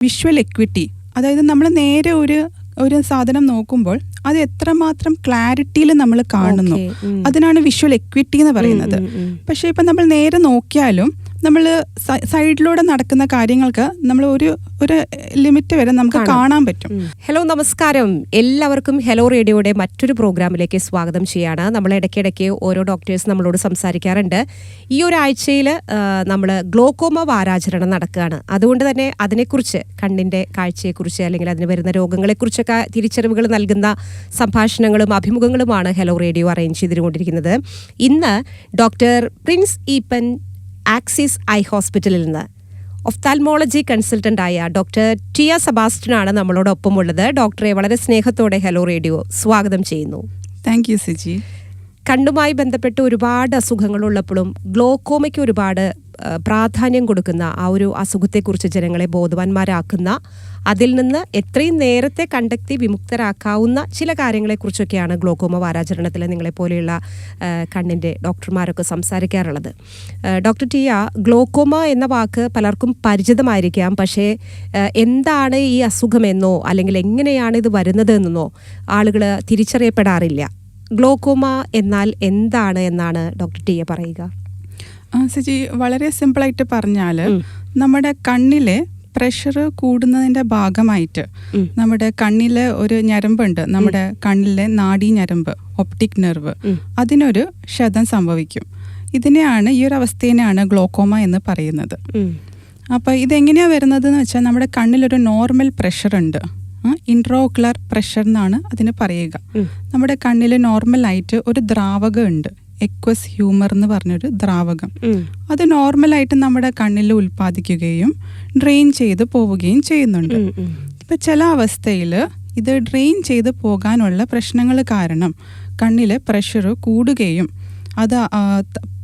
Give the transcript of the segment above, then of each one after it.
Visual equity അതായത് നമ്മൾ നേരെ ഒരു ഒരു സാധനം നോക്കുമ്പോൾ അത് എത്രമാത്രം ക്ലാരിറ്റിയിൽ നമ്മൾ കാണുന്നു. അതിനാണ് വിഷ്വൽ എക്വിറ്റി എന്ന് പറയുന്നത്. പക്ഷേ ഇപ്പം നമ്മൾ നേരെ നോക്കിയാലും നമ്മൾ സൈഡിലൂടെ നടക്കുന്ന കാര്യങ്ങൾക്ക് നമ്മൾ ഒരു ഒരു ലിമിറ്റ് വരെ നമുക്ക് കാണാൻ പറ്റും. ഹലോ നമസ്കാരം. എല്ലാവർക്കും ഹലോ റേഡിയോയുടെ മറ്റൊരു പ്രോഗ്രാമിലേക്ക് സ്വാഗതം ചെയ്യാണ്. നമ്മൾ ഇടയ്ക്കിടയ്ക്ക് ഓരോ ഡോക്ടേഴ്സ് നമ്മളോട് സംസാരിക്കാറുണ്ട്. ഈ ഒരാഴ്ചയിൽ നമ്മൾ ഗ്ലോക്കോമ വാരാചരണം നടക്കുകയാണ്. അതുകൊണ്ട് തന്നെ അതിനെക്കുറിച്ച് കണ്ണിന്റെ കാഴ്ചയെക്കുറിച്ച് അല്ലെങ്കിൽ അതിന് വരുന്ന രോഗങ്ങളെക്കുറിച്ചൊക്കെ തിരിച്ചറിവുകൾ നൽകുന്ന സംഭാഷണങ്ങളും അഭിമുഖങ്ങളുമാണ് ഹലോ റേഡിയോ അറേഞ്ച് ചെയ്തുകൊണ്ടിരിക്കുന്നത്. ഇന്ന് doctor Prince Eapen Axis eye ഹോസ്പിറ്റലിൽ നിന്ന്. ഒഫ്താൽമോളജി ആയ ഡോക്ടർ ടിയ സബാസ്റ്റനാണ് നമ്മളോടൊപ്പം ഉള്ളത് ഡോക്ടറെ വളരെ സ്നേഹത്തോടെ ഹലോ റേഡിയോ സ്വാഗതം ചെയ്യുന്നു. Thank you Siji. കണ്ണുമായി ബന്ധപ്പെട്ട് ഒരുപാട് അസുഖങ്ങളുള്ളപ്പോഴും ഗ്ലോക്കോമയ്ക്ക് ഒരുപാട് പ്രാധാന്യം കൊടുക്കുന്ന ആ ഒരു അസുഖത്തെക്കുറിച്ച് ജനങ്ങളെ ബോധവാന്മാരാക്കുന്ന അതിൽ നിന്ന് എത്രയും നേരത്തെ കണ്ടെത്തി വിമുക്തരാക്കാവുന്ന ചില കാര്യങ്ങളെക്കുറിച്ചൊക്കെയാണ് ഗ്ലോക്കോമ വാരാചരണത്തിൽ നിങ്ങളെപ്പോലെയുള്ള കണ്ണിന്റെ ഡോക്ടർമാരൊക്കെ സംസാരിക്കാറുള്ളത്. ഡോക്ടർ ടിയ ഗ്ലോക്കോമ എന്ന വാക്ക് പലർക്കും പരിചിതമായിരിക്കാം. പക്ഷേ എന്താണ് ഈ അസുഖമെന്നോ അല്ലെങ്കിൽ എങ്ങനെയാണ് ഇത് വരുന്നത് എന്നോ ആളുകൾ തിരിച്ചറിയപ്പെടാറില്ല. ഗ്ലോക്കോമ എന്നാൽ എന്താണ് എന്നാണ് ഡോക്ടർ ടിയ പറയുക. സിജി വളരെ സിമ്പിളായിട്ട് പറഞ്ഞാൽ നമ്മുടെ കണ്ണിലെ പ്രഷർ കൂടുന്നതിന്റെ ഭാഗമായിട്ട് നമ്മുടെ കണ്ണിലെ ഒരു ഞരമ്പുണ്ട്. നമ്മുടെ കണ്ണിലെ നാഡീ ഞരമ്പ് ഒപ്റ്റിക് നെർവ് അതിനൊരു ക്ഷതം സംഭവിക്കും. ഇതിനെയാണ് ഈ ഒരു അവസ്ഥേനെയാണ് ഗ്ലോക്കോമ എന്ന് പറയുന്നത്. അപ്പൊ അപ്പോൾ ഇതെങ്ങനെയാണ് വരുന്നത് എന്ന് വെച്ചാൽ നമ്മുടെ കണ്ണിലൊരു നോർമൽ പ്രഷർ ഉണ്ട്. ഇൻട്രോക്കുലർ പ്രഷർ എന്നാണ് അതിന് പറയുക. നമ്മുടെ നമ്മുടെ നോർമൽ ആയിട്ട് ഒരു ദ്രാവകം ഉണ്ട്. എക്വസ് ഹ്യൂമർ എന്ന് പറഞ്ഞൊരു ദ്രാവകം. അത് നോർമലായിട്ട് നമ്മുടെ കണ്ണിൽ ഉൽപ്പാദിക്കുകയും ഡ്രെയിൻ ചെയ്ത് പോവുകയും ചെയ്യുന്നുണ്ട്. ഇപ്പം ചില അവസ്ഥയിൽ ഇത് ഡ്രെയിൻ ചെയ്ത് പോകാനുള്ള പ്രശ്നങ്ങൾ കാരണം കണ്ണിലെ പ്രഷർ കൂടുകയും അത്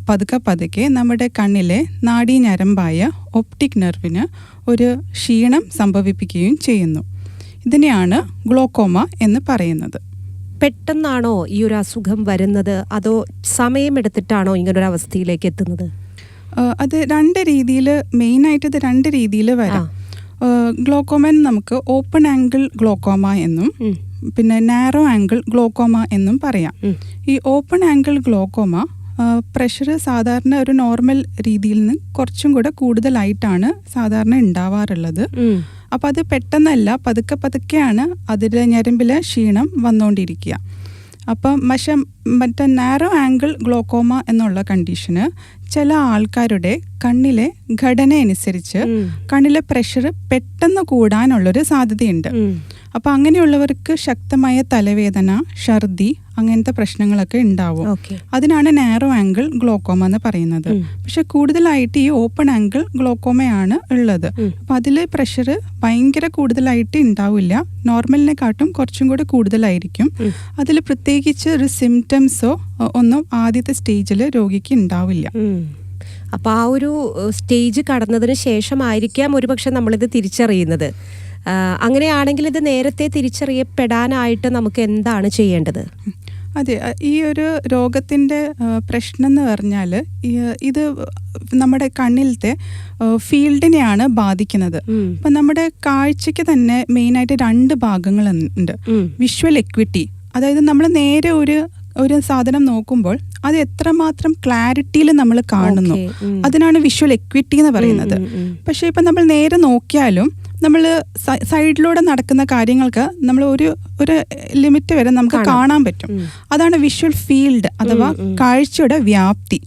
പതുക്കെ പതുക്കെ നമ്മുടെ കണ്ണിലെ നാഡീഞരമ്പായ ഒപ്റ്റിക് നെർവിന് ഒരു ക്ഷീണം സംഭവിപ്പിക്കുകയും ചെയ്യുന്നു. ഇതിനെയാണ് ഗ്ലോക്കോമ എന്ന് പറയുന്നത്. പെട്ടെന്നാണോ ഈ ഒരു അസുഖം വരുന്നത്? അതോ സമയമെടുത്തിട്ടാണോ ഇങ്ങനൊരു അവസ്ഥയിലേക്ക് എത്തുന്നത്? അത് രണ്ട് രീതിയിൽ മെയിനായിട്ട് ഇത് രണ്ട് രീതിയിൽ വരാം. ഗ്ലോക്കോമ നമുക്ക് ഓപ്പൺ ആംഗിൾ ഗ്ലോക്കോമ എന്നും പിന്നെ നാരോ ആംഗിൾ ഗ്ലോക്കോമ എന്നും പറയാം. ഈ ഓപ്പൺ ആംഗിൾ ഗ്ലോക്കോമ പ്രഷർ സാധാരണ ഒരു നോർമൽ രീതിയിൽ നിന്ന് കുറച്ചും കൂടെ കൂടുതലായിട്ടാണ് സാധാരണ ഉണ്ടാവാറുള്ളത്. അപ്പോൾ അത് പെട്ടെന്നല്ല പതുക്കെ പതുക്കെയാണ് അതിന്റെ ഞരമ്പിലെ ക്ഷീണം വന്നുകൊണ്ടിരിക്കുക അപ്പം പക്ഷെ മറ്റേ നാരോ ആംഗിൾ ഗ്ലോക്കോമ എന്നുള്ള കണ്ടീഷന് ചില ആൾക്കാരുടെ കണ്ണിലെ ഘടന അനുസരിച്ച് കണ്ണിലെ പ്രഷർ പെട്ടെന്ന് കൂടാനുള്ളൊരു സാധ്യതയുണ്ട്. അപ്പോൾ അങ്ങനെയുള്ളവർക്ക് ശക്തമായ തലവേദന ഛർദി അങ്ങനത്തെ പ്രശ്നങ്ങളൊക്കെ ഉണ്ടാവും. അതിനാണ് നാരോ ആംഗിൾ ഗ്ലോക്കോമ എന്ന് പറയുന്നത്. പക്ഷെ കൂടുതലായിട്ട് ഈ ഓപ്പൺ ആംഗിൾ ഗ്ലോക്കോമയാണ് ഉള്ളത്. അപ്പൊ അതിൽ പ്രഷർ ഭയങ്കര കൂടുതലായിട്ട് ഉണ്ടാവില്ല. നോർമലിനെക്കാട്ടും കുറച്ചും കൂടെ കൂടുതലായിരിക്കും. അതിൽ പ്രത്യേകിച്ച് ഒരു സിംറ്റംസോ ഒന്നും ആദ്യത്തെ സ്റ്റേജിൽ രോഗിക്ക് ഉണ്ടാവില്ല. അപ്പോൾ അപ്പൊ ആ ഒരു സ്റ്റേജ് കടന്നതിന് ശേഷമായിരിക്കാം ഒരുപക്ഷെ നമ്മളിത് തിരിച്ചറിയുന്നത്. അങ്ങനെയാണെങ്കിൽ ഇത് നേരത്തെ തിരിച്ചറിയപ്പെടാനായിട്ട് നമുക്ക് എന്താണ് ചെയ്യേണ്ടത്? അതെ ഈ ഒരു രോഗത്തിന്റെ പ്രശ്നം എന്ന് പറഞ്ഞാൽ ഇത് നമ്മുടെ കണ്ണിലത്തെ ഫീൽഡിനെയാണ് ബാധിക്കുന്നത്. അപ്പം നമ്മുടെ കാഴ്ചയ്ക്ക് തന്നെ മെയിനായിട്ട് രണ്ട് ഭാഗങ്ങൾ ഉണ്ട്. വിഷ്വൽ എക്വിറ്റി അതായത് നമ്മൾ നേരെ ഒരു ഒരു സാധനം നോക്കുമ്പോൾ അത് എത്രമാത്രം ക്ലാരിറ്റിയിൽ നമ്മൾ കാണുന്നു. അതിനാണ് വിഷ്വൽ എക്വിറ്റി എന്ന് പറയുന്നത്. പക്ഷേ ഇപ്പം നമ്മൾ നേരെ നോക്കിയാലും നമ്മൾ സൈഡിലൂടെ നടക്കുന്ന കാര്യങ്ങൾക്ക് നമ്മൾ ഒരു ഒരു ലിമിറ്റ് വരെ നമുക്ക് കാണാൻ പറ്റും. അതാണ് വിഷ്വൽ ഫീൽഡ് അഥവാ. കാഴ്ചയുടെ വ്യാപ്തി.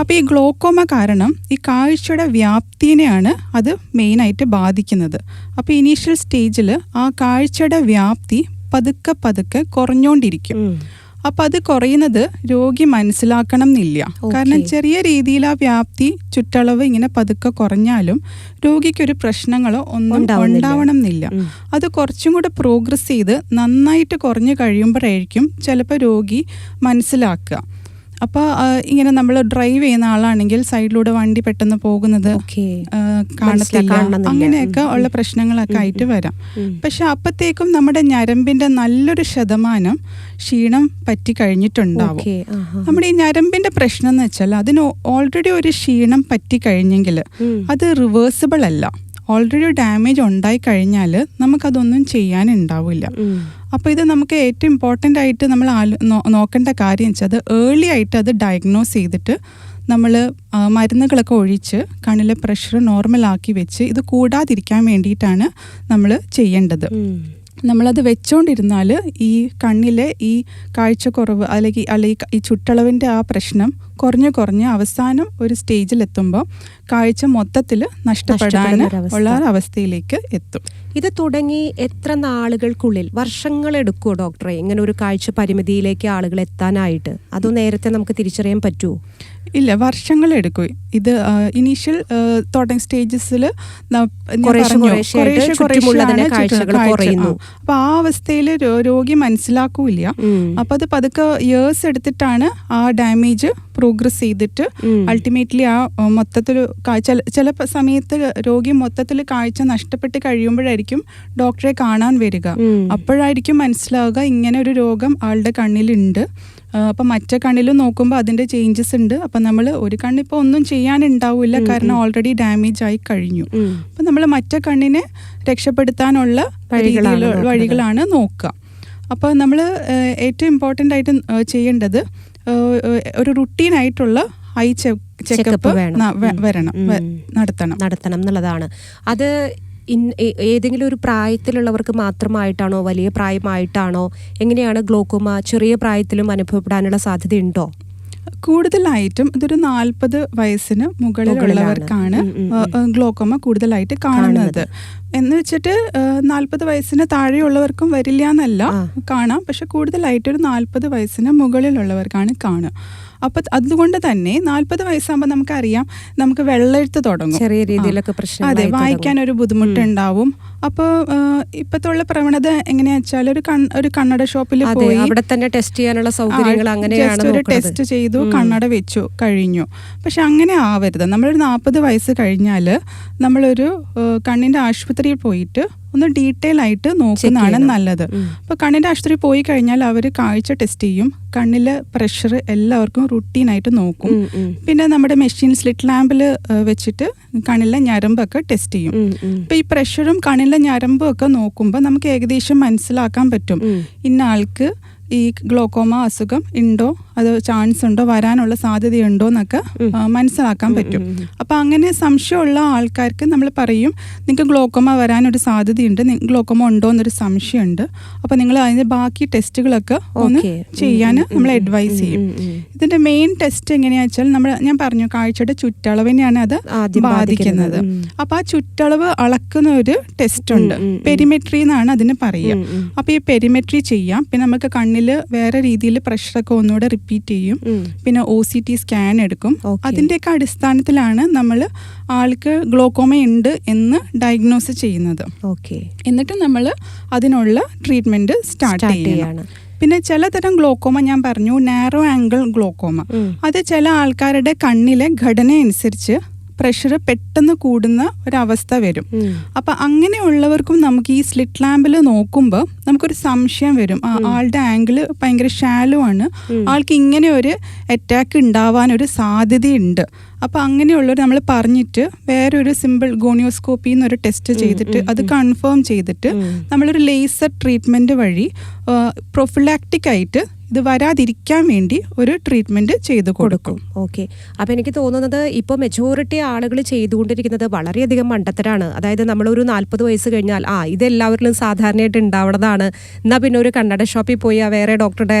അപ്പൊ ഈ ഗ്ലോക്കോമ കാരണം ഈ കാഴ്ചയുടെ വ്യാപ്തിനെയാണ് അത് മെയിനായിട്ട് ബാധിക്കുന്നത്. അപ്പൊ ഇനീഷ്യൽ സ്റ്റേജിൽ ആ കാഴ്ചയുടെ വ്യാപ്തി പതുക്കെ പതുക്കെ കുറഞ്ഞുകൊണ്ടിരിക്കും. അപ്പൊ അത് കുറയുന്നത് രോഗി മനസ്സിലാക്കണം എന്നില്ല കാരണം ചെറിയ രീതിയിൽ ആ വ്യാപ്തി ചുറ്റളവ് ഇങ്ങനെ പതുക്കെ കുറഞ്ഞാലും രോഗിക്കൊരു പ്രശ്നങ്ങളോ ഒന്നും. ഉണ്ടാവണം എന്നില്ല അത് കുറച്ചും കൂടെ പ്രോഗ്രസ് ചെയ്ത് നന്നായിട്ട് കുറഞ്ഞു കഴിയുമ്പോഴായിരിക്കും ചിലപ്പോൾ രോഗി മനസ്സിലാക്കുക. അപ്പോൾ ഇങ്ങനെ നമ്മൾ ഡ്രൈവ് ചെയ്യുന്ന ആളാണെങ്കിൽ സൈഡിലൂടെ വണ്ടി പെട്ടെന്ന് പോകുന്നത് കാണത്തില്ല. അങ്ങനെയൊക്കെ ഉള്ള. പ്രശ്നങ്ങളൊക്കെ ആയിട്ട്. വരാം. പക്ഷെ അപ്പത്തേക്കും നമ്മുടെ ഞരമ്പിന്റെ നല്ലൊരു ശതമാനം ക്ഷീണം പറ്റി കഴിഞ്ഞിട്ടുണ്ടാവും. നമ്മുടെ ഈ ഞരമ്പിന്റെ പ്രശ്നം എന്ന് വെച്ചാൽ അതിന് ഓൾറെഡി ഒരു ക്ഷീണം പറ്റി കഴിഞ്ഞെങ്കിൽ അത് റിവേഴ്സിബിൾ അല്ല. ഓൾറെഡി ഡാമേജ് ഉണ്ടായി കഴിഞ്ഞാൽ നമുക്കതൊന്നും ചെയ്യാനുണ്ടാവില്ല. അപ്പോൾ ഇത് നമുക്ക് ഏറ്റവും ഇമ്പോർട്ടന്റ് ആയിട്ട് നമ്മൾ നോക്കേണ്ട കാര്യം വെച്ചാൽ അത് ഏർലി ആയിട്ട് അത് ഡയഗ്നോസ് ചെയ്തിട്ട് നമ്മൾ മരുന്നുകളൊക്കെ ഒഴിച്ച് കണ്ണിലെ പ്രഷർ നോർമലാക്കി വെച്ച് ഇത് കൂടാതിരിക്കാൻ വേണ്ടിയിട്ടാണ് നമ്മൾ ചെയ്യേണ്ടത്. നമ്മളത് വെച്ചോണ്ടിരുന്നാൽ ഈ കണ്ണിലെ ഈ കാഴ്ചക്കുറവ് അല്ലെങ്കിൽ അല്ലെങ്കിൽ ഈ ചുറ്റളവിന്റെ ആ പ്രശ്നം കുറഞ്ഞ് കുറഞ്ഞ് അവസാനം ഒരു സ്റ്റേജിലെത്തുമ്പോൾ കാഴ്ച മൊത്തത്തിൽ നഷ്ടപ്പെടാൻ ഉള്ള അവസ്ഥയിലേക്ക് എത്തും. ഇത് തുടങ്ങി എത്ര നാളുകൾക്കുള്ളിൽ വർഷങ്ങളെടുക്കുമോ ഡോക്ടറെ? ഇങ്ങനെ ഒരു കാഴ്ച പരിമിതിയിലേക്ക് ആളുകൾ എത്താനായിട്ട് അതോ നേരത്തെ നമുക്ക് തിരിച്ചറിയാൻ പറ്റുമോ ഇല്ല വർഷങ്ങൾ എടുക്കും ഇത് ഇനീഷ്യൽ തുടങ്ങി സ്റ്റേജസിൽ. അപ്പൊ ആ അവസ്ഥയിൽ രോഗി മനസ്സിലാക്കൂല. അപ്പൊ അത് പതുക്കെ ഇയേഴ്സ് എടുത്തിട്ടാണ് ആ ഡാമേജ് പ്രോഗ്രസ് ചെയ്തിട്ട് അൾട്ടിമേറ്റ്ലി ആ മൊത്തത്തിൽ ചില സമയത്ത് രോഗി മൊത്തത്തിൽ കാഴ്ച നഷ്ടപ്പെട്ട് കഴിയുമ്പോഴായിരിക്കും ഡോക്ടറെ കാണാൻ വരിക. അപ്പോഴായിരിക്കും മനസ്സിലാവുക ഇങ്ങനെ ഒരു രോഗം ആളുടെ കണ്ണിലുണ്ട് അപ്പൊ മറ്റേ കണ്ണിലും നോക്കുമ്പോൾ അതിന്റെ ചേഞ്ചസ് ഉണ്ട്. അപ്പൊ നമ്മൾ ഒരു കണ്ണിപ്പോൾ ഒന്നും ചെയ്യാനുണ്ടാവില്ല. കാരണം ഓൾറെഡി ഡാമേജ് ആയി കഴിഞ്ഞു. അപ്പം നമ്മൾ മറ്റേ കണ്ണിനെ രക്ഷപ്പെടുത്താനുള്ള വഴികളാണ് രീതിയിലുള്ള വഴികളാണ് നോക്കുക. അപ്പോൾ നമ്മൾ ഏറ്റവും ഇമ്പോർട്ടന്റ് ആയിട്ട് ചെയ്യേണ്ടത് ഒരു റുട്ടീൻ ആയിട്ടുള്ള ഐ ചെക്കപ്പ് വേണം. വരണം. നടത്തണം. നടത്തണം എന്നുള്ളതാണ്. അത് ഇൻ- ഏതെങ്കിലും ഒരു പ്രായത്തിലുള്ളവർക്ക് മാത്രമായിട്ടാണോ വലിയ പ്രായമായിട്ടാണോ എങ്ങനെയാണ് ഗ്ലോക്കോമ ചെറിയ പ്രായത്തിലും അനുഭവപ്പെടാനുള്ള സാധ്യതയുണ്ടോ? കൂടുതലായിട്ടും ഇതൊരു നാൽപ്പത് വയസ്സിന് മുകളിലുള്ളവർക്കാണ് ഗ്ലോക്കോമ കൂടുതലായിട്ട് കാണുന്നത്. എന്ന് വെച്ചിട്ട് നാൽപ്പത് വയസ്സിന് താഴെയുള്ളവർക്കും വരില്ല എന്നല്ല. കാണാം. പക്ഷെ കൂടുതലായിട്ട് ഒരു നാൽപ്പത് വയസ്സിന് മുകളിലുള്ളവർക്കാണ് കാണുക. അപ്പൊ അതുകൊണ്ട് തന്നെ നാൽപ്പത് വയസ്സാകുമ്പോൾ നമുക്കറിയാം നമുക്ക് വെള്ളെഴുത്ത് തുടങ്ങും. ചെറിയ രീതിയിലൊക്കെ പ്രശ്നം അതെ വായിക്കാൻ ഒരു ബുദ്ധിമുട്ടുണ്ടാവും. അപ്പോൾ ഇപ്പത്തുള്ള പ്രവണത എങ്ങനെയാ വെച്ചാൽ ഒരു ഒരു കണ്ണട ഷോപ്പിൽ പോയി അവിടെ തന്നെ ടെസ്റ്റ് ചെയ്യാനുള്ള സൗകര്യങ്ങൾ അങ്ങനെയാണ് ഒരു ടെസ്റ്റ് ചെയ്തു. കണ്ണട വെച്ചു കഴിഞ്ഞു. പക്ഷെ അങ്ങനെ ആവരുത്. നമ്മളൊരു നാൽപ്പത് വയസ്സ് കഴിഞ്ഞാൽ നമ്മളൊരു കണ്ണിന്റെ കണ്ണിന്റെ ആശുപത്രിയിൽ പോയിട്ട് ഒന്ന് ഡീറ്റെയിൽ ആയിട്ട് നോക്കുന്നതാണ് നല്ലത്. അപ്പൊ അപ്പോൾ കണ്ണിന്റെ ആശുപത്രി പോയി കഴിഞ്ഞാൽ അവർ കാഴ്ച ടെസ്റ്റ് ചെയ്യും. കണ്ണിലെ പ്രഷർ എല്ലാവർക്കും റുട്ടീനായിട്ട് നോക്കും. പിന്നെ നമ്മുടെ മെഷീൻ സ്ലിറ്റ് ലാമ്പിൽ വെച്ചിട്ട് കണ്ണിലെ ഞരമ്പൊക്കെ ടെസ്റ്റ് ചെയ്യും. അപ്പോൾ ഈ പ്രഷറും കണ്ണിലെ ഞരമ്പും ഒക്കെ നോക്കുമ്പോൾ നമുക്ക് ഏകദേശം മനസ്സിലാക്കാൻ പറ്റും. ഇന്ന ആൾക്ക് ഈ ഗ്ലോക്കോമ അസുഖം ഉണ്ടോ? അത് ചാൻസ് ഉണ്ടോ? വരാനുള്ള സാധ്യതയുണ്ടോ എന്നൊക്കെ മനസ്സിലാക്കാൻ പറ്റും. അപ്പോൾ അങ്ങനെ സംശയമുള്ള ആൾക്കാർക്ക് നമ്മൾ പറയും നിങ്ങൾക്ക് ഗ്ലോക്കോമ വരാനൊരു സാധ്യതയുണ്ട് ഗ്ലോക്കോമ ഉണ്ടോ എന്നൊരു സംശയമുണ്ട്. അപ്പോൾ നിങ്ങൾ അതിന്റെ ബാക്കി ടെസ്റ്റുകളൊക്കെ ഒന്ന്. ചെയ്യാൻ നമ്മൾ അഡ്വൈസ് ചെയ്യും. ഇതിന്റെ മെയിൻ ടെസ്റ്റ് എങ്ങനെയാ വെച്ചാൽ നമ്മൾ ഞാൻ പറഞ്ഞു കാഴ്ചയുടെ ചുറ്റളവിനെയാണ് അത് ബാധിക്കുന്നത്. ബാധിക്കുന്നത്. അപ്പൊ ആ ചുറ്റളവ് അളക്കുന്ന ഒരു ടെസ്റ്റ് ഉണ്ട്. പെരിമെട്രി എന്നാണ് അതിന് പറയുക. ഉം, ഉം. അപ്പൊ ഈ പെരിമെട്രി ചെയ്യാം. പിന്നെ നമുക്ക് കണ്ണിൽ വേറെ രീതിയിൽ പ്രഷറൊക്കെ ഒന്നുകൂടെ റിപ്പീറ്റ് ചെയ്യും. പിന്നെ ഒ സി ടി സ്കാൻ എടുക്കും. അതിന്റെയൊക്കെ അടിസ്ഥാനത്തിലാണ് നമ്മൾ ആൾക്ക് ഗ്ലോക്കോമ ഉണ്ട് എന്ന് ഡയഗ്നോസ് ചെയ്യുന്നത്. ഓക്കെ എന്നിട്ട് നമ്മൾ അതിനുള്ള ട്രീറ്റ്മെന്റ് സ്റ്റാർട്ട് ചെയ്യുകയാണ് ചെയ്യണം. പിന്നെ ചിലതരം ഗ്ലോക്കോമ ഞാൻ പറഞ്ഞു നാരോ ആംഗിൾ ഗ്ലോക്കോമ അത് ചില ആൾക്കാരുടെ കണ്ണിലെ ഘടന അനുസരിച്ച് പ്രഷർ പെട്ടെന്ന് കൂടുന്ന ഒരവസ്ഥ വരും. അപ്പൊ അങ്ങനെയുള്ളവർക്കും നമുക്ക് ഈ സ്ലിറ്റ് ലാമ്പിൽ നോക്കുമ്പോൾ നമുക്കൊരു സംശയം വരും. ആ, ആളുടെ ആംഗിൾ ഭയങ്കര ഷാലോ ആണ്. ആൾക്ക് ഇങ്ങനെ ഒരു അറ്റാക്ക് ഉണ്ടാവാൻ ഒരു സാധ്യതയുണ്ട്. അപ്പൊ അങ്ങനെയുള്ളവർ നമ്മൾ പറഞ്ഞിട്ട് വേറൊരു സിമ്പിൾ ഗോണിയോസ്കോപ്പി എന്നൊരു ടെസ്റ്റ് ചെയ്തിട്ട് അത് കൺഫേം ചെയ്തിട്ട് നമ്മളൊരു ലേസർ ട്രീറ്റ്മെന്റ് വഴി പ്രൊഫിലാക്റ്റിക് ആയിട്ട് ഇത് വരാതിരിക്കാൻ വേണ്ടി ഒരു ട്രീറ്റ്മെന്റ് ചെയ്തു കൊടുക്കും. ഓക്കെ അപ്പൊ എനിക്ക് തോന്നുന്നത് ഇപ്പൊ മെജോറിറ്റി ആളുകൾ ചെയ്തുകൊണ്ടിരിക്കുന്നത് വളരെയധികം മണ്ടത്തരാണ്. അതായത് നമ്മൾ ഒരു നാല്പത് വയസ്സ് കഴിഞ്ഞാൽ ആ ഇത് എല്ലാവരിലും സാധാരണയായിട്ട് ഉണ്ടാവുന്നതാണ് എന്നാ പിന്നെ ഒരു കണ്ണട ഷോപ്പിൽ പോയി ആ വേറെ ഡോക്ടറുടെ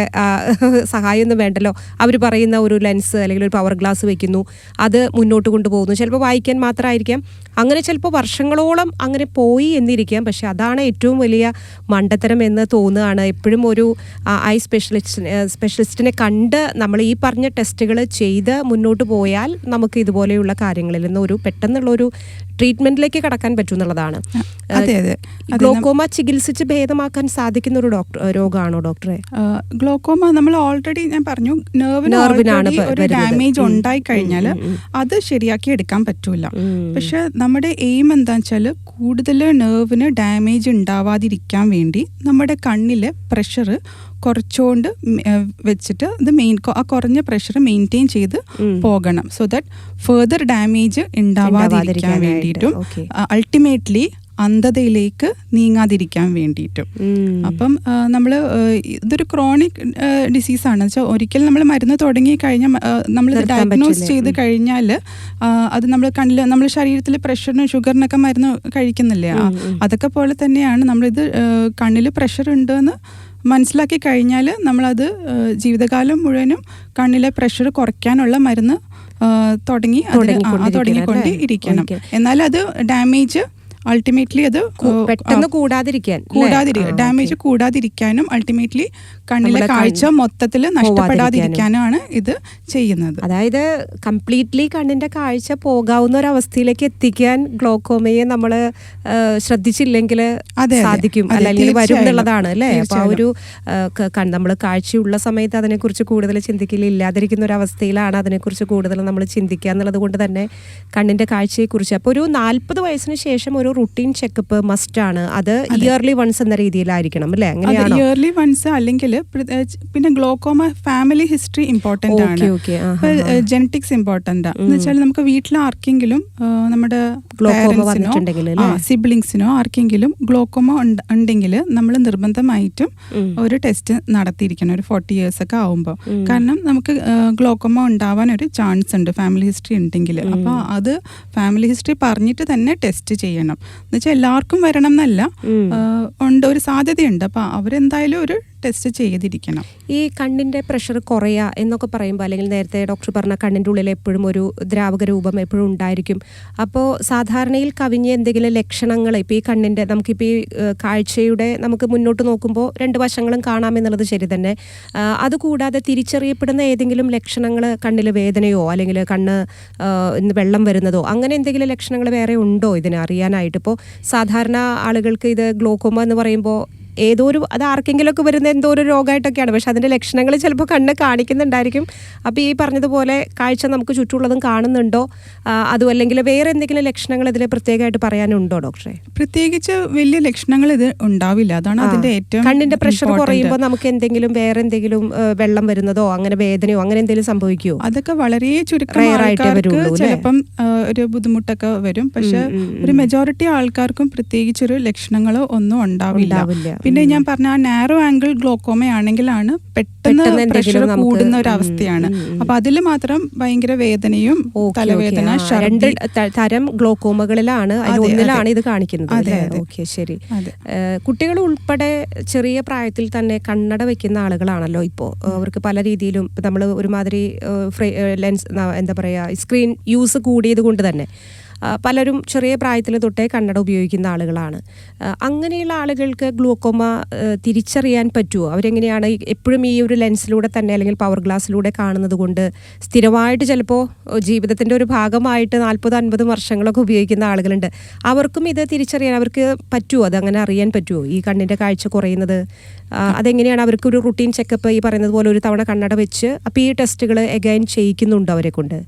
സഹായമൊന്നും വേണ്ടല്ലോ. അവർ പറയുന്ന ഒരു ലെൻസ് അല്ലെങ്കിൽ ഒരു പവർ ഗ്ലാസ് വെക്കുന്നു. അത് മുന്നോട്ട് കൊണ്ടുപോകുന്നു. ചിലപ്പോൾ വായിക്കാൻ മാത്രമായിരിക്കാം അങ്ങനെ ചിലപ്പോൾ വർഷങ്ങളോളം അങ്ങനെ പോയി എന്നിരിക്കാം. പക്ഷെ അതാണ് ഏറ്റവും വലിയ മണ്ടത്തരം എന്ന് തോന്നുകയാണ്. എപ്പോഴും ഒരു ഐ സ്പെഷ്യലിസ്റ്റ് സ്പെഷ്യലിസ്റ്റിനെ കണ്ട് നമ്മൾ ഈ പറഞ്ഞ ടെസ്റ്റുകൾ ചെയ്ത് മുന്നോട്ട് പോയാൽ നമുക്ക് ഇതുപോലെയുള്ള കാര്യങ്ങളിൽ നിന്ന് ഒരു പെട്ടെന്നുള്ള ഒരു ട്രീറ്റ്മെന്റിലേക്ക് കടക്കാൻ പറ്റും എന്നുള്ളതാണ്. ഗ്ലോക്കോമ ചികിത്സിച്ച് ഭേദമാക്കാൻ സാധിക്കുന്ന ഒരു ഡോക്ടർ രോഗമാണോ ഡോക്ടറെ ഗ്ലോക്കോമ നമ്മൾ ഓൾറെഡി ഞാൻ പറഞ്ഞു നെർവിന് നെർവിനാണ് ഒരു ഡാമേജ് ഉണ്ടായി കഴിഞ്ഞാൽ. അത് ശരിയാക്കി എടുക്കാൻ പറ്റൂല. പക്ഷെ നമ്മുടെ എയിം എന്താ വെച്ചാൽ കൂടുതൽ നെർവിന് ഡാമേജ് ഉണ്ടാവാതിരിക്കാൻ വേണ്ടി നമ്മുടെ കണ്ണിലെ പ്രഷർ കുറച്ചുകൊണ്ട് വെച്ചിട്ട് ഇത് മെയിൻ ആ കുറഞ്ഞ പ്രഷർ മെയിന്റെയിൻ ചെയ്ത് പോകണം. സോ ദാറ്റ് ഫെർദർ ഡാമേജ് ഉണ്ടാവാതിരിക്കാൻ. വേണ്ടിയിട്ടും അൾട്ടിമേറ്റ്ലി അന്ധതയിലേക്ക് നീങ്ങാതിരിക്കാൻ വേണ്ടിയിട്ടും. അപ്പം നമ്മൾ ഇതൊരു ക്രോണിക് ഡിസീസാണ് വെച്ചാൽ ഒരിക്കൽ നമ്മൾ മരുന്ന് തുടങ്ങി കഴിഞ്ഞാൽ നമ്മൾ ഡയഗ്നോസ്. ചെയ്ത് കഴിഞ്ഞാൽ അത് നമ്മൾ കണ്ണിൽ നമ്മുടെ ശരീരത്തിൽ പ്രഷറിനും ഷുഗറിനൊക്കെ മരുന്ന് കഴിക്കുന്നില്ലേ. അതൊക്കെ പോലെ തന്നെയാണ് നമ്മളിത് കണ്ണിൽ പ്രഷർ ഉണ്ടെന്ന് മനസ്സിലാക്കി കഴിഞ്ഞാൽ നമ്മളത് ജീവിതകാലം മുഴുവനും കണ്ണിലെ പ്രഷർ കുറയ്ക്കാനുള്ള മരുന്ന് തുടങ്ങി തുടങ്ങിക്കൊണ്ട് ഇരിക്കണം. എന്നാൽ അത് ഡാമേജ് അൾട്ടിമേറ്റ്ലി അത് പെട്ടെന്ന് കൂടാതിരിക്കാൻ കൂടാതിരിക്കുക ഡാമേജ് കൂടാതിരിക്കാനും അൾട്ടിമേറ്റ്ലി കണ്ണിലെ കാഴ്ച മൊത്തത്തിൽ നഷ്ടപ്പെടാതിരിക്കാനാണ് ഇത് ചെയ്യുന്നത്. അതായത് കംപ്ലീറ്റ്ലി കണ്ണിന്റെ കാഴ്ച പോകാവുന്ന ഒരു അവസ്ഥയിലേക്ക് എത്തിക്കാൻ ഗ്ലോക്കോമയെ നമ്മൾ ശ്രദ്ധിച്ചില്ലെങ്കിൽ സാധിക്കും അല്ലെങ്കിൽ വരും എന്നുള്ളതാണ് അല്ലേ അപ്പൊ ആ ഒരു നമ്മൾ കാഴ്ചയുള്ള സമയത്ത് അതിനെക്കുറിച്ച് കൂടുതൽ ചിന്തിക്കില്ല ഇല്ലാതിരിക്കുന്ന ഒരു അവസ്ഥയിലാണ് അതിനെക്കുറിച്ച് കൂടുതൽ നമ്മൾ ചിന്തിക്കുക എന്നുള്ളത് കൊണ്ട് തന്നെ കണ്ണിന്റെ കാഴ്ചയെക്കുറിച്ച്. അപ്പോൾ ഒരു നാൽപ്പത് വയസ്സിന് ശേഷം ഒരു റുട്ടീൻ ചെക്കപ്പ് മസ്റ്റ് ആണ്. അത് ഇയർലി വൺസ് എന്ന രീതിയിലായിരിക്കണം അല്ലേ? അങ്ങനെയാണ്? ഇയർലി വൺസ് അല്ലെങ്കിൽ പിന്നെ ഗ്ലോക്കോമ ഫാമിലി ഹിസ്റ്ററി ഇമ്പോർട്ടന്റ് ആണ്. ജനറ്റിക്സ് ഇമ്പോർട്ടന്റ് എന്ന് വെച്ചാൽ നമുക്ക് വീട്ടിൽ ആർക്കെങ്കിലും നമ്മുടെ? സിബ്ലിങ്സിനോ ആർക്കെങ്കിലും ഗ്ലോക്കോമ ഉണ്ടെങ്കിൽ നമ്മൾ നിർബന്ധമായിട്ടും ഒരു ടെസ്റ്റ് നടത്തിയിരിക്കണം ഒരു ഫോർട്ടി ഇയേഴ്സ് ഒക്കെ ആവുമ്പോൾ കാരണം നമുക്ക് ഗ്ലോക്കോമ ഉണ്ടാവാൻ ഒരു ചാൻസ് ഉണ്ട് ഫാമിലി ഹിസ്റ്ററി ഉണ്ടെങ്കിൽ. അപ്പോൾ അത് ഫാമിലി ഹിസ്റ്ററി പറഞ്ഞിട്ട് തന്നെ ടെസ്റ്റ് ചെയ്യണം. എന്ന് വെച്ചാൽ എല്ലാവർക്കും വരണം എന്നല്ല ഉണ്ട് ഒരു സാധ്യതയുണ്ട്. അപ്പൊ അവരെന്തായാലും ഒരു ടെസ്റ്റ് ചെയ്തിരിക്കണം. ഈ കണ്ണിന്റെ പ്രഷർ കുറയുക എന്നൊക്കെ പറയുമ്പോൾ അല്ലെങ്കിൽ നേരത്തെ ഡോക്ടർ പറഞ്ഞ കണ്ണിന്റെ ഉള്ളിൽ എപ്പോഴും ഒരു ദ്രാവക രൂപം എപ്പോഴും ഉണ്ടായിരിക്കും. അപ്പോൾ സാധാരണയിൽ കവിഞ്ഞ എന്തെങ്കിലും ലക്ഷണങ്ങൾ ഇപ്പോൾ ഈ കണ്ണിന്റെ നമുക്കിപ്പോൾ ഈ കാഴ്ചയുടെ നമുക്ക് മുന്നോട്ട് നോക്കുമ്പോൾ രണ്ട് വശങ്ങളും കാണാമെന്നുള്ളത് ശരി തന്നെ. അതുകൂടാതെ തിരിച്ചറിയപ്പെടുന്ന ഏതെങ്കിലും ലക്ഷണങ്ങൾ കണ്ണിൽ വേദനയോ അല്ലെങ്കിൽ കണ്ണ് വെള്ളം വരുന്നതോ അങ്ങനെ എന്തെങ്കിലും ലക്ഷണങ്ങൾ വേറെ ഉണ്ടോ ഇതിനെ അറിയാനായിട്ട്? ഇപ്പോൾ സാധാരണ ആളുകൾക്ക് ഇത് ഗ്ലോക്കോമ എന്ന് പറയുമ്പോൾ ഏതോ ഒരു അത് ആർക്കെങ്കിലുമൊക്കെ വരുന്ന എന്തോ ഒരു രോഗമായിട്ടൊക്കെയാണ്. പക്ഷെ അതിന്റെ ലക്ഷണങ്ങൾ ചിലപ്പോൾ കണ്ണ് കാണിക്കുന്നുണ്ടായിരിക്കും. അപ്പോൾ ഈ പറഞ്ഞതുപോലെ കാഴ്ച നമുക്ക് ചുറ്റുമുള്ളതും കാണുന്നുണ്ടോ? അതും അല്ലെങ്കിൽ വേറെ എന്തെങ്കിലും ലക്ഷണങ്ങൾ ഇതിൽ പ്രത്യേകമായിട്ട് പറയാനുണ്ടോ ഡോക്ടറെ? പ്രത്യേകിച്ച് വലിയ ലക്ഷണങ്ങൾ ഇത് ഉണ്ടാവില്ല. അതാണ് അതിന്റെ ഏറ്റവും കണ്ണിന്റെ പ്രഷർ കുറയുമ്പോൾ നമുക്ക് എന്തെങ്കിലും വേറെ എന്തെങ്കിലും വെള്ളം വരുന്നതോ അങ്ങനെ വേദനയോ അങ്ങനെ എന്തെങ്കിലും സംഭവിക്കുമോ അതൊക്കെ വളരെ ചുരുക്കം? ചിലപ്പം ഒരു ബുദ്ധിമുട്ടൊക്കെ വരും. പക്ഷെ ഒരു മെജോറിറ്റി ആൾക്കാർക്കും പ്രത്യേകിച്ചൊരു ലക്ഷണങ്ങളോ ഒന്നും ഉണ്ടാവില്ല. പിന്നെ ഞാൻ പറഞ്ഞ ആ നാരോ ആംഗിൾ ഗ്ലോക്കോമ ആണെങ്കിലാണ് പെട്ടെന്ന് പ്രഷർ കൂടുന്ന ഒരു അവസ്ഥയാണ്. അപ്പൊ അതിൽ മാത്രം ഭയങ്കര വേദനയും തലവേദന. രണ്ട് തരം ഗ്ലോക്കോമകളിലാണ് ഒന്നിലാണ് ഇത് കാണിക്കുന്നത് അതെ, ഓക്കെ ശരി. കുട്ടികൾ ഉൾപ്പെടെ ചെറിയ പ്രായത്തിൽ തന്നെ കണ്ണട വെക്കുന്ന ആളുകളാണല്ലോ ഇപ്പോൾ അവർക്ക് പല രീതിയിലും നമ്മൾ ഒരുമാതിരി ലെൻസ് എന്താ പറയുക സ്ക്രീൻ യൂസ് കൂടിയത് കൊണ്ട് തന്നെ. പലരും ചെറിയ പ്രായത്തിൽ തൊട്ടേ കണ്ണട ഉപയോഗിക്കുന്ന ആളുകളാണ്. അങ്ങനെയുള്ള ആളുകൾക്ക് ഗ്ലൂക്കോമ തിരിച്ചറിയാൻ പറ്റുമോ അവരെങ്ങനെയാണ് എപ്പോഴും ഈ ഒരു ലെൻസിലൂടെ തന്നെ അല്ലെങ്കിൽ പവർ ഗ്ലാസ്സിലൂടെ കാണുന്നത് കൊണ്ട് സ്ഥിരമായിട്ട് ചിലപ്പോൾ ജീവിതത്തിന്റെ ഒരു ഭാഗമായിട്ട് നാൽപ്പത് അൻപത് വർഷങ്ങളൊക്കെ ഉപയോഗിക്കുന്ന ആളുകളുണ്ട്. അവർക്കും ഇത് തിരിച്ചറിയാൻ അവർക്ക് പറ്റുമോ അതങ്ങനെ അറിയാൻ പറ്റുമോ ഈ കണ്ണിന്റെ കാഴ്ച കുറയുന്നത്? അതെങ്ങനെയാണ് അവർക്ക് ഒരു റുട്ടീൻ ചെക്കപ്പ് ഈ പറയുന്നത് പോലെ ഒരു തവണ കണ്ണട വെച്ച് അപ്പോൾ ഈ ടെസ്റ്റുകൾ എഗൈൻ ചെയ്യിക്കുന്നുണ്ടോ അവരെ കൊണ്ട്?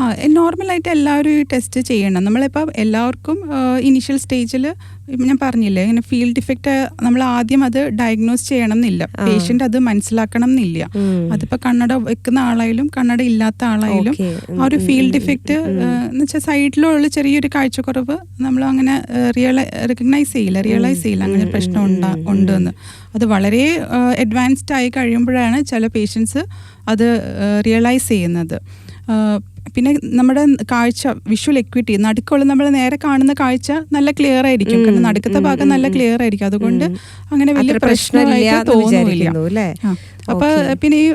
ആ നോർമലായിട്ട് എല്ലാവരും ഈ ടെസ്റ്റ് ചെയ്യണം. നമ്മളിപ്പോൾ എല്ലാവർക്കും ഇനിഷ്യൽ സ്റ്റേജിൽ ഞാൻ പറഞ്ഞില്ലേ ഇങ്ങനെ ഫീൽഡ് ഇഫക്റ്റ് നമ്മൾ ആദ്യം അത് ഡയഗ്നോസ് ചെയ്യണം എന്നില്ല പേഷ്യന്റ് അത് മനസ്സിലാക്കണം എന്നില്ല അതിപ്പോ അതിപ്പോൾ കണ്ണട വെക്കുന്ന ആളായാലും കണ്ണട ഇല്ലാത്ത ആളായാലും ആ ഒരു ഫീൽഡ് ഇഫക്റ്റ് എന്ന് വെച്ചാൽ സൈഡിലുള്ള ചെറിയൊരു കാഴ്ചക്കുറവ് നമ്മൾ അങ്ങനെ റിയലൈ റെക്കഗ്നൈസ് ചെയ്യില്ല റിയലൈസ് ചെയ്യില്ല അങ്ങനെ പ്രശ്നം ഉണ്ടാ ഉണ്ടെന്ന്. അത് വളരെ അഡ്വാൻസ്ഡ് ആയി കഴിയുമ്പോഴാണ് ചില പേഷ്യൻസ് അത് റിയലൈസ് ചെയ്യുന്നത്. പിന്നെ നമ്മുടെ കാഴ്ച വിഷ്വൽ എക്വിറ്റി നടുക്കുള്ള നമ്മൾ നേരെ കാണുന്ന കാഴ്ച നല്ല ക്ലിയർ ആയിരിക്കും. കാരണം നടുക്കത്തെ ഭാഗം നല്ല ക്ലിയർ ആയിരിക്കും. അതുകൊണ്ട് അങ്ങനെ വലിയ പ്രശ്നമില്ല പ്രശ്നമായിട്ട് തോന്നുന്നില്ല. വിചാരിക്കുന്നു അല്ലേ ആ. അപ്പൊ പിന്നെ ഈ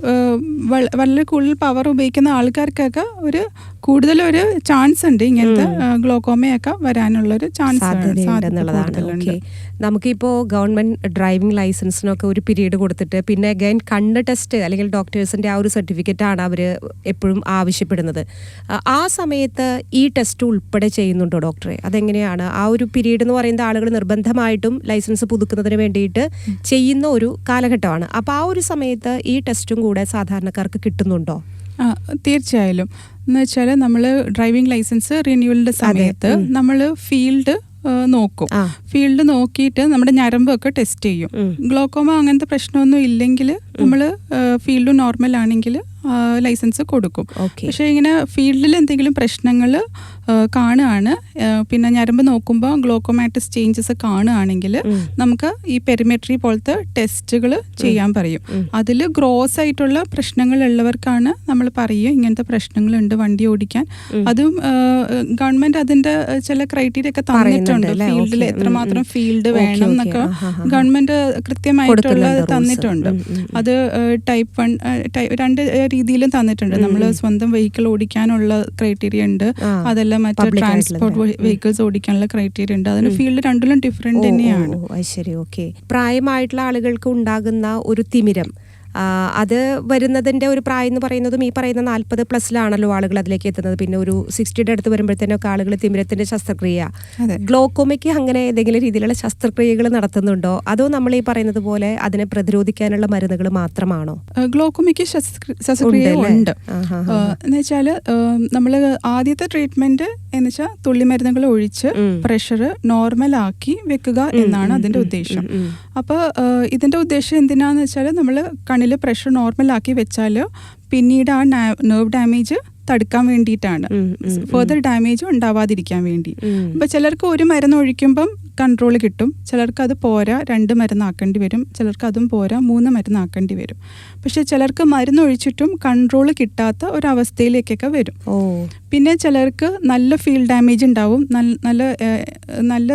വളരെ കൂടുതൽ പവർ ഉപയോഗിക്കുന്ന ആൾക്കാർക്കൊക്കെ ഒരു കൂടുതൽ ഒരു ചാൻസ് ഉണ്ട് ഇങ്ങനത്തെ ഗ്ലോക്കോമയൊക്കെ വരാനുള്ളൊരു ചാൻസ് സാധ്യതയുണ്ടെന്നുള്ളതാണ് നമുക്കിപ്പോൾ ഗവൺമെന്റ് ഡ്രൈവിംഗ് ലൈസൻസിനൊക്കെ ഒരു പീരീഡ് കൊടുത്തിട്ട് പിന്നെ അഗൈൻ കണ്ണ് ടെസ്റ്റ് അല്ലെങ്കിൽ ഡോക്ടേഴ്സിന്റെ ആ ഒരു സർട്ടിഫിക്കറ്റ് ആണ് അവർ എപ്പോഴും ആവശ്യപ്പെടുന്നത്. ആ, ആ സമയത്ത് ഈ ടെസ്റ്റ് ഉൾപ്പെടെ ചെയ്യുന്നുണ്ടോ ഡോക്ടറെ അതെങ്ങനെയാണ്? ആ ഒരു പീരീഡ് എന്ന് പറയുന്ന ആളുകൾ നിർബന്ധമായിട്ടും ലൈസൻസ് പുതുക്കുന്നതിന് വേണ്ടിയിട്ട് ചെയ്യുന്ന ഒരു കാലഘട്ടമാണ്. അപ്പോൾ ആ ഒരു സമയത്ത് ഈ ടെസ്റ്റും കൂടെ സാധാരണക്കാർക്ക് കിട്ടുന്നുണ്ടോ? ആ തീർച്ചയായും എന്ന് വെച്ചാൽ നമ്മൾ ഡ്രൈവിംഗ് ലൈസൻസ് റിന്യൂവലിന്റെ സമയത്ത് നമ്മൾ ഫീൽഡ് നോക്കും. ഫീൽഡ് നോക്കിയിട്ട് നമ്മുടെ ഞരമ്പൊക്കെ ടെസ്റ്റ് ചെയ്യും. ഗ്ലോക്കോമ അങ്ങനത്തെ പ്രശ്നമൊന്നും ഇല്ലെങ്കിൽ നമ്മൾ ഫീൽഡ് നോർമൽ ആണെങ്കിൽ ലൈസൻസ് കൊടുക്കും. പക്ഷേ ഇങ്ങനെ ഫീൽഡിൽ എന്തെങ്കിലും പ്രശ്നങ്ങൾ കാണുകയാണ്. പിന്നെ ഞരമ്പ് നോക്കുമ്പോൾ ഗ്ലോക്കോമാറ്റിസ് ചേഞ്ചസ് കാണുകയാണെങ്കിൽ നമുക്ക് ഈ പെരിമെട്രി പോലത്തെ ടെസ്റ്റുകൾ ചെയ്യാൻ പറയും. അതിൽ ഗ്രോസ് ആയിട്ടുള്ള പ്രശ്നങ്ങൾ ഉള്ളവർക്കാണ് നമ്മൾ പറയുക ഇങ്ങനത്തെ പ്രശ്നങ്ങളുണ്ട് വണ്ടി ഓടിക്കാൻ. അതും ഗവൺമെന്റ് അതിന്റെ ചില ക്രൈറ്റീരിയ ഒക്കെ തന്നിട്ടുണ്ട്. ഫീൽഡിൽ എത്രമാത്രം ഫീൽഡ് വേണം എന്നൊക്കെ. ഗവൺമെന്റ് കൃത്യമായിട്ടുള്ള തന്നിട്ടുണ്ട്. അത് ടൈപ്പ് വൺ രണ്ട് രീതിയിലും തന്നിട്ടുണ്ട്. നമ്മൾ. സ്വന്തം വെഹിക്കിൾ ഓടിക്കാനുള്ള ക്രൈറ്റീരിയ ഉണ്ട്. അതെല്ലാം മറ്റേ ട്രാൻസ്പോർട്ട്. വെഹിക്കിൾസ് ഓടിക്കാനുള്ള ക്രൈറ്റീരിയ ഉണ്ട്. അതിന്. ഫീൽഡ് രണ്ടിലും ഡിഫറെന്റ് തന്നെയാണ്. ശരി. ഓക്കെ പ്രായമായിട്ടുള്ള ആളുകൾക്ക് ഉണ്ടാകുന്ന ഒരു തിമിരം. അത് വരുന്നതിന്റെ ഒരു പ്രായം എന്ന് പറയുന്നതും ഈ പറയുന്ന നാൽപ്പത് പ്ലസ്സിലാണല്ലോ ആളുകൾ അതിലേക്ക് എത്തുന്നത്. പിന്നെ ഒരു സിക്സ്റ്റിയുടെ അടുത്ത് വരുമ്പോഴത്തേനൊക്കെ ആളുകൾ തിമിരത്തിന്റെ ശസ്ത്രക്രിയ. ഗ്ലോക്കോമയ്ക്ക് അങ്ങനെ ഏതെങ്കിലും രീതിയിലുള്ള ശസ്ത്രക്രിയകൾ നടത്തുന്നുണ്ടോ? അതോ നമ്മൾ ഈ പറയുന്നത് പോലെ അതിനെ പ്രതിരോധിക്കാനുള്ള മരുന്നുകൾ മാത്രമാണോ? ഗ്ലോക്കോമയ്ക്ക് ശസ്ത്രക്രിയ ഉണ്ടല്ലേ? ഉണ്ട്. ആഹാ, ആ, എന്ന് വെച്ചാൽ നമ്മൾ ആദ്യത്തെ ട്രീറ്റ്മെന്റ് എന്ന് വെച്ചാൽ തുള്ളിമരുന്നുകൾ ഒഴിച്ച് പ്രഷർ നോർമൽ ആക്കി വെക്കുക എന്നാണ് അതിന്റെ ഉദ്ദേശം. അപ്പോൾ ഇതിന്റെ ഉദ്ദേശം എന്തിനാന്ന് വെച്ചാൽ നമ്മൾ കണ്ണിൽ പ്രഷർ നോർമൽ ആക്കി വെച്ചാൽ പിന്നീട് ആ നെർവ് ഡാമേജ് തടുക്കാൻ വേണ്ടിയിട്ടാണ്. ഫെർദർ ഡാമേജ് ഉണ്ടാവാതിരിക്കാൻ വേണ്ടി. അപ്പൊ ചിലർക്ക് ഒരു മരുന്ന് ഒഴിക്കുമ്പം കൺട്രോൾ കിട്ടും. ചിലർക്ക് അത് പോരാ രണ്ട് മരുന്നാക്കേണ്ടി വരും. ചിലർക്ക് അതും പോരാ മൂന്ന് മരുന്നാക്കേണ്ടി വരും. പക്ഷെ ചിലർക്ക് മരുന്ന് ഒഴിച്ചിട്ടും കൺട്രോൾ കിട്ടാത്ത ഒരവസ്ഥയിലേക്കൊക്കെ വരും. പിന്നെ ചിലർക്ക് നല്ല ഫീൽ ഡാമേജ് ഉണ്ടാവും. നല്ല നല്ല.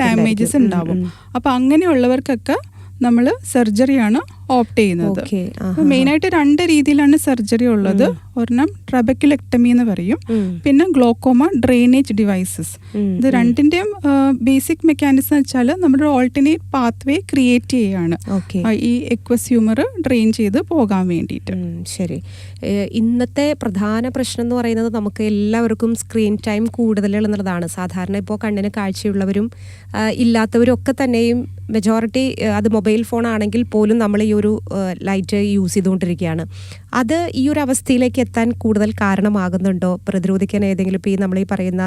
ഡാമേജസ് ഉണ്ടാവും. അപ്പം അങ്ങനെയുള്ളവർക്കൊക്കെ നമ്മൾ സർജറിയാണ് ഓപ്റ്റ് ചെയ്യുന്നത്. മെയിനായിട്ട് രണ്ട് രീതിയിലാണ് സർജറി ഉള്ളത്. ഒരെണ്ണം ട്രബക്യുലെക്ടമി എന്ന് പറയും. പിന്നെ ഗ്ലോക്കോമ ഡ്രെയിനേജ് ഡിവൈസസ് ഇത് രണ്ടിന്റെയും ബേസിക് മെക്കാനിസം വെച്ചാൽ നമ്മുടെ ഓൾട്ടർനേറ്റ് പാത്വേ ക്രിയേറ്റ് ചെയ്യുകയാണ് ഈ എക്വസ് ഹ്യൂമർ ഡ്രെയിൻ ചെയ്ത് പോകാൻ വേണ്ടിയിട്ട്. ശരി. ഇന്നത്തെ പ്രധാന പ്രശ്നം എന്ന് പറയുന്നത് നമുക്ക് എല്ലാവർക്കും സ്ക്രീൻ ടൈം കൂടുതൽ എന്നുള്ളതാണ് സാധാരണ ഇപ്പോൾ കണ്ണിന് കാഴ്ചയുള്ളവരും ഇല്ലാത്തവരും ഒക്കെ തന്നെയും മെജോറിറ്റി അത് മൊബൈൽ ഫോൺ ആണെങ്കിൽ പോലും നമ്മൾ ഈ ഒരു ലൈറ്റ് യൂസ് ചെയ്തുകൊണ്ടിരിക്കുകയാണ്. അത് ഈ ഒരു അവസ്ഥയിലേക്ക് എത്താൻ കൂടുതൽ കാരണമാകുന്നുണ്ടോ? പ്രതിരോധിക്കാൻ ഏതെങ്കിലും ഇപ്പോൾ ഈ നമ്മൾ ഈ പറയുന്ന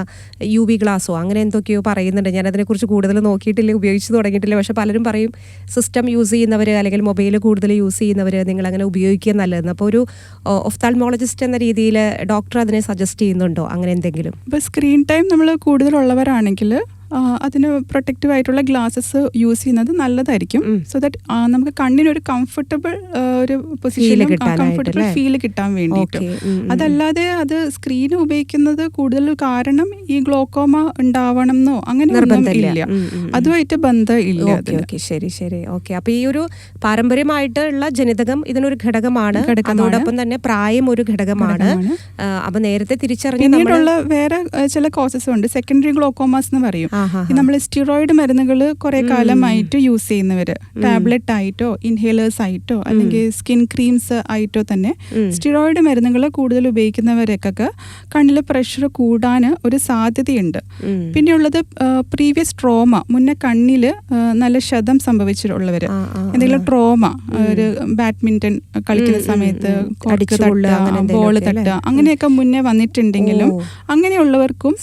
യു വി ഗ്ലാസോ അങ്ങനെ എന്തൊക്കെയോ പറയുന്നുണ്ട്. ഞാൻ അതിനെക്കുറിച്ച് കൂടുതൽ നോക്കിയിട്ടില്ല ഉപയോഗിച്ച് തുടങ്ങിയിട്ടില്ല. പക്ഷേ പലരും പറയും സിസ്റ്റം യൂസ് ചെയ്യുന്നവർ അല്ലെങ്കിൽ മൊബൈൽ കൂടുതൽ യൂസ് ചെയ്യുന്നവർ നിങ്ങൾ അങ്ങനെ ഉപയോഗിക്കുക നല്ലതെന്ന്. അപ്പോൾ ഒരു ഒഫ്താൽമോളജിസ്റ്റ് എന്ന രീതിയിൽ ഡോക്ടർ അതിനെ സജസ്റ്റ് ചെയ്യുന്നുണ്ടോ? അങ്ങനെ എന്തെങ്കിലും? ഇപ്പോൾ സ്ക്രീൻ ടൈം നമ്മൾ കൂടുതലുള്ളവരാണെങ്കിൽ അതിന് പ്രൊട്ടക്റ്റീവ് ആയിട്ടുള്ള ഗ്ലാസസ് യൂസ് ചെയ്യുന്നത് നല്ലതായിരിക്കും. സോ ദാറ്റ് നമുക്ക് കണ്ണിനൊരു കംഫർട്ടബിൾ ഒരു പൊസിഷനിൽ കംഫർട്ടബിൾ ഫീൽ കിട്ടാൻ വേണ്ടിയിട്ട്. അതല്ലാതെ അത് സ്ക്രീൻ ഉപയോഗിക്കുന്നത് കൂടുതൽ കാരണം ഈ ഗ്ലോക്കോമ ഉണ്ടാവണം എന്നോ അങ്ങനെ. ഇല്ല. അതുമായിട്ട് ബന്ധം ഇല്ല ശരി ശരി. ഓക്കെ അപ്പൊ ഈ ഒരു പാരമ്പര്യമായിട്ടുള്ള ജനിതകം ഇതിനൊരു ഘടകമാണ്. അതോടൊപ്പം തന്നെ പ്രായം ഒരു ഘടകമാണ്. അപ്പൊ നേരത്തെ തിരിച്ചറിഞ്ഞ വേറെ ചില കോസസ് ഉണ്ട്. സെക്കൻഡറി ഗ്ലോക്കോമാസ് എന്ന് പറയും. നമ്മൾ സ്റ്റിറോയിഡ് മരുന്നുകൾ കുറെ കാലമായിട്ട് യൂസ് ചെയ്യുന്നവര്. ടാബ്ലറ്റ് ആയിട്ടോ ഇൻഹേലേഴ്സ് ആയിട്ടോ അല്ലെങ്കിൽ സ്കിൻ ക്രീംസ് ആയിട്ടോ തന്നെ. സ്റ്റിറോയിഡ് മരുന്നുകൾ കൂടുതൽ ഉപയോഗിക്കുന്നവരൊക്കെ കണ്ണിലെ പ്രഷർ കൂടാൻ ഒരു സാധ്യതയുണ്ട്. പിന്നെ പിന്നെയുള്ളത് പ്രീവിയസ് ട്രോമ മുന്നേ കണ്ണിൽ നല്ല ക്ഷതം ആ, ആ, എന്തെങ്കിലും ട്രോമ ഒരു ബാഡ്മിന്റൺ കളിക്കുന്ന സമയത്ത് അങ്ങനെ തട്ടുക ബോൾ? തട്ടുക അങ്ങനെയൊക്കെ മുന്നേ വന്നിട്ടുണ്ടെങ്കിലും. അങ്ങനെയുള്ളവർക്കും.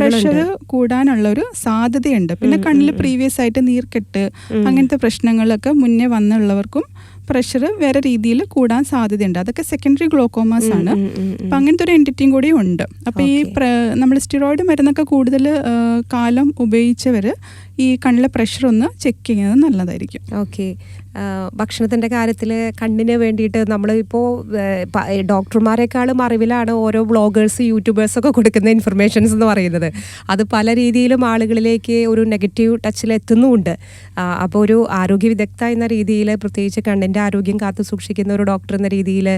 പ്രഷർ കൂടാനുള്ള ഒരു സാധ്യതയുണ്ട്. പിന്നെ കണ്ണിൽ പ്രീവിയസ് ആയിട്ട് നീർക്കെട്ട്. അങ്ങനത്തെ പ്രശ്നങ്ങളൊക്കെ മുന്നേ വന്നുള്ളവർക്കും പ്രഷർ വേറെ രീതിയിൽ കൂടാൻ സാധ്യതയുണ്ട്. അതൊക്കെ സെക്കൻഡറി ഗ്ലോക്കോമാസ് ആണ്. അപ്പൊ അങ്ങനത്തെ ഒരു എന്റിറ്റിയും കൂടി ഉണ്ട്. അപ്പൊ ഈ നമ്മൾ സ്റ്റിറോയിഡ് മരുന്നൊക്കെ കൂടുതൽ കാലം ഉപയോഗിച്ചവർ ഈ കണ്ണിലെ പ്രഷർ ഒന്ന് ചെക്ക് ചെയ്യുന്നത് നല്ലതായിരിക്കും. ഓക്കെ ഭക്ഷണത്തിന്റെ കാര്യത്തിൽ കണ്ണിന് വേണ്ടിയിട്ട് നമ്മളിപ്പോൾ ഡോക്ടർമാരെക്കാളും അറിവിലാണ് ഓരോ വ്ളോഗേഴ്സ് യൂട്യൂബേഴ്സൊക്കെ കൊടുക്കുന്ന ഇൻഫർമേഷൻസ് എന്ന് പറയുന്നത്. അത് പല രീതിയിലും ആളുകളിലേക്ക് ഒരു നെഗറ്റീവ് ടച്ചിൽ എത്തുന്നുമുണ്ട് അപ്പോൾ ഒരു ആരോഗ്യ വിദഗ്ധ എന്ന രീതിയിൽ പ്രത്യേകിച്ച് കണ്ണിന്റെ ആരോഗ്യം കാത്തു സൂക്ഷിക്കുന്ന ഒരു ഡോക്ടർ എന്ന രീതിയിൽ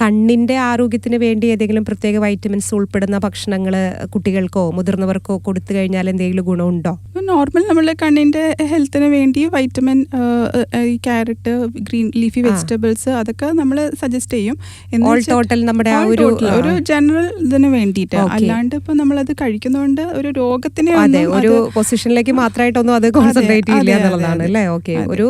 കണ്ണിന്റെ ആരോഗ്യത്തിന് വേണ്ടി ഏതെങ്കിലും പ്രത്യേക വൈറ്റമിൻസ് ഉൾപ്പെടുന്ന ഭക്ഷണങ്ങൾ കുട്ടികൾക്കോ മുതിർന്നവർക്കോ കൊടുത്തു കഴിഞ്ഞാൽ എന്തെങ്കിലും ഗുണമുണ്ടോ? നോർമൽ നമ്മൾ കണ്ണിന്റെ ഹെൽത്തിന് വേണ്ടി vitamin carrot green leafy vegetables അതൊക്കെ നമ്മൾ സജസ്റ്റ് ചെയ്യും. ടോട്ടൽ നമ്മുടെ ഒരു, ഒരു ജനറൽ ഇതിന് വേണ്ടിയിട്ട്. അല്ലാണ്ട് ഇപ്പൊ അത് കഴിക്കുന്നതുകൊണ്ട് ഒരു രോഗത്തിന് അതെ ഒരു പൊസിഷനിലേക്ക് മാത്രമായിട്ടൊന്നും അത് കോൺസെൻട്രേറ്റ് ചെയ്യില്ല എന്നുള്ളതാണ്. അല്ലേ? ഓക്കെ ഒരു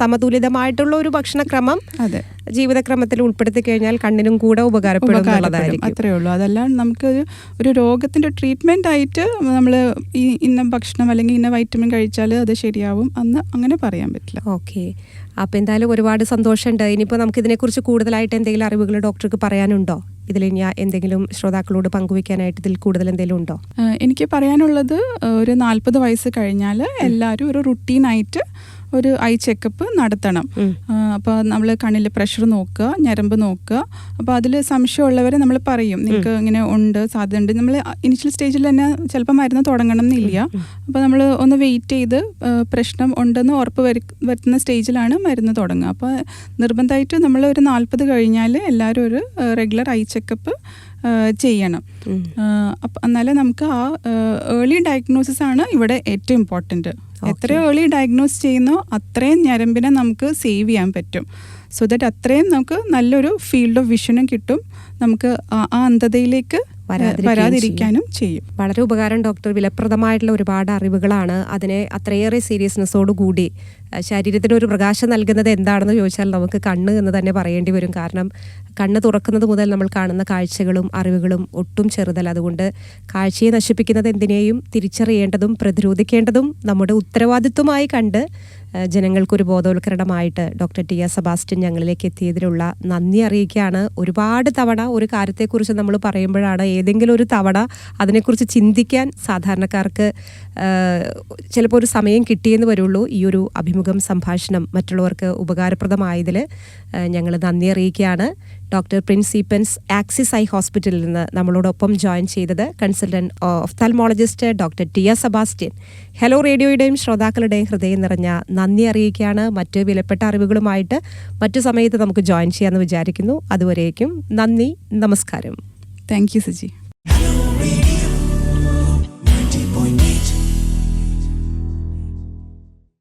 സമതുലിതമായിട്ടുള്ള ഒരു ഭക്ഷണക്രമം അതെ. ജീവിതക്രമത്തിൽ ഉൾപ്പെടുത്തി കഴിഞ്ഞാൽ കണ്ണിനും കൂടെ ഉപകാരപ്പെടും ഉപകാരപ്പെടും. അത്രേ ഉള്ളൂ. അതെല്ലാം നമുക്ക് ഒരു- ഒരു രോഗത്തിന്റെ ട്രീറ്റ്മെന്റ് ആയിട്ട് നമ്മൾ ഈ ഇന്ന ഭക്ഷണം അല്ലെങ്കിൽ ഇന്ന വൈറ്റമിൻ കഴിച്ചാൽ അത് ശരിയാവും അന്ന് അങ്ങനെ പറയാൻ പറ്റില്ല. ഓക്കെ. അപ്പോൾ എന്തായാലും ഒരുപാട് സന്തോഷമുണ്ട്. ഇനിയിപ്പോൾ നമുക്ക് ഇതിനെക്കുറിച്ച് കൂടുതലായിട്ട് എന്തെങ്കിലും അറിവുകൾ ഡോക്ടർക്ക് പറയാനുണ്ടോ? ഇതിൽ ഇനി എന്തെങ്കിലും ശ്രോതാക്കളോട് പങ്കുവെക്കാനായിട്ട് ഇതിൽ കൂടുതൽ എന്തെങ്കിലും ഉണ്ടോ? എനിക്ക് പറയാനുള്ളത് ഒരു നാൽപ്പത് വയസ്സ് കഴിഞ്ഞാൽ എല്ലാവരും ഒരു റുട്ടീനായിട്ട് ഒരു ഐ ചെക്കപ്പ് നടത്തണം. അപ്പൊ അപ്പോൾ നമ്മൾ കണ്ണിൽ പ്രഷർ നോക്കുക ഞരമ്പ് നോക്കുക. അപ്പോൾ അതിൽ സംശയമുള്ളവരെ നമ്മൾ പറയും നിങ്ങൾക്ക് ഇങ്ങനെ ഉണ്ട് സാധ്യത ഉണ്ട് നമ്മൾ ഇനിഷ്യൽ സ്റ്റേജിൽ തന്നെ ചിലപ്പോൾ മരുന്ന് തുടങ്ങണം എന്നില്ല അപ്പോൾ നമ്മൾ ഒന്ന് വെയിറ്റ് ചെയ്ത് പ്രശ്നം ഉണ്ടെന്ന് ഉറപ്പ് വരുത്തുന്ന സ്റ്റേജിലാണ് മരുന്ന് തുടങ്ങുക. അപ്പോൾ നിർബന്ധമായിട്ട് നമ്മൾ ഒരു നാൽപ്പത് കഴിഞ്ഞാൽ എല്ലാവരും ഒരു റെഗുലർ ഐ ചെക്കപ്പ് ചെയ്യണം. അപ്പം എന്നാലേ നമുക്ക് ആ ഏർലി ഡയഗ്നോസിസ് ആണ് ഇവിടെ ഏറ്റവും ഇമ്പോർട്ടന്റ് എത്ര ഏർലി ഡയഗ്നോസ് ചെയ്യുന്നോ അത്രയും ഞരമ്പിനെ നമുക്ക് സേവ് ചെയ്യാൻ പറ്റും. സോ ദാറ്റ് അത്രയും നമുക്ക് നല്ലൊരു ഫീൽഡ് ഓഫ് വിഷനും കിട്ടും. നമുക്ക് ആ- ആ അന്ധതയിലേക്ക് വരാതിരിക്കാനും ചെയ്യും. വളരെ ഉപകാരം ഡോക്ടർ വിലപ്രദമായിട്ടുള്ള ഒരുപാട് അറിവുകളാണ് അതിനെ അത്രയേറെ സീരിയസ്നെസ്സോട് കൂടി ശരീരത്തിന് ഒരു പ്രകാശം നൽകുന്നത് എന്താണെന്ന് ചോദിച്ചാൽ നമുക്ക് കണ്ണ് എന്ന് തന്നെ പറയേണ്ടി വരും. കാരണം കണ്ണ് തുറക്കുന്നത് മുതൽ നമ്മൾ കാണുന്ന കാഴ്ചകളും അറിവുകളും ഒട്ടും ചെറുതല്ല. അതുകൊണ്ട് കാഴ്ചയെ നശിപ്പിക്കുന്നത് എന്തിനേയും തിരിച്ചറിയേണ്ടതും പ്രതിരോധിക്കേണ്ടതും നമ്മുടെ ഉത്തരവാദിത്വമായി കണ്ട് ജനങ്ങൾക്കൊരു ബോധവൽക്കരണമായിട്ട് ഡോക്ടർ ടി എസ് സെബാസ്റ്റ്യൻ ഞങ്ങളിലേക്ക് എത്തിയതിലുള്ള നന്ദി അറിയിക്കുകയാണ്. ഒരുപാട് തവണ ഒരു കാര്യത്തെക്കുറിച്ച് നമ്മൾ പറയുമ്പോഴാണ് ഏതെങ്കിലും ഒരു തവണ അതിനെക്കുറിച്ച് ചിന്തിക്കാൻ സാധാരണക്കാർക്ക് ചിലപ്പോൾ ഒരു സമയം കിട്ടിയെന്ന് വരുള്ളൂ. ഈ ഒരു അഭിമുഖം സംഭാഷണം മറ്റുള്ളവർക്ക് ഉപകാരപ്രദമായതിൽ ഞങ്ങൾ നന്ദി അറിയിക്കുകയാണ്. ഡോക്ടർ പ്രിൻസിപ്പൻസ് ആക്സിസ് ഐ ഹോസ്പിറ്റലിൽ നിന്ന് നമ്മളോടൊപ്പം ജോയിൻ ചെയ്തത് consultant ophthalmologist doctor T S Sebastian. Hello റേഡിയോയുടെയും ശ്രോതാക്കളുടെയും ഹൃദയം നിറഞ്ഞ നന്ദി അറിയിക്കുകയാണ്. മറ്റ് വിലപ്പെട്ട അറിവുകളുമായിട്ട് മറ്റു സമയത്ത് നമുക്ക് ജോയിൻ ചെയ്യാമെന്ന് വിചാരിക്കുന്നു. അതുവരേക്കും നന്ദി നമസ്കാരം. Thank you Saji.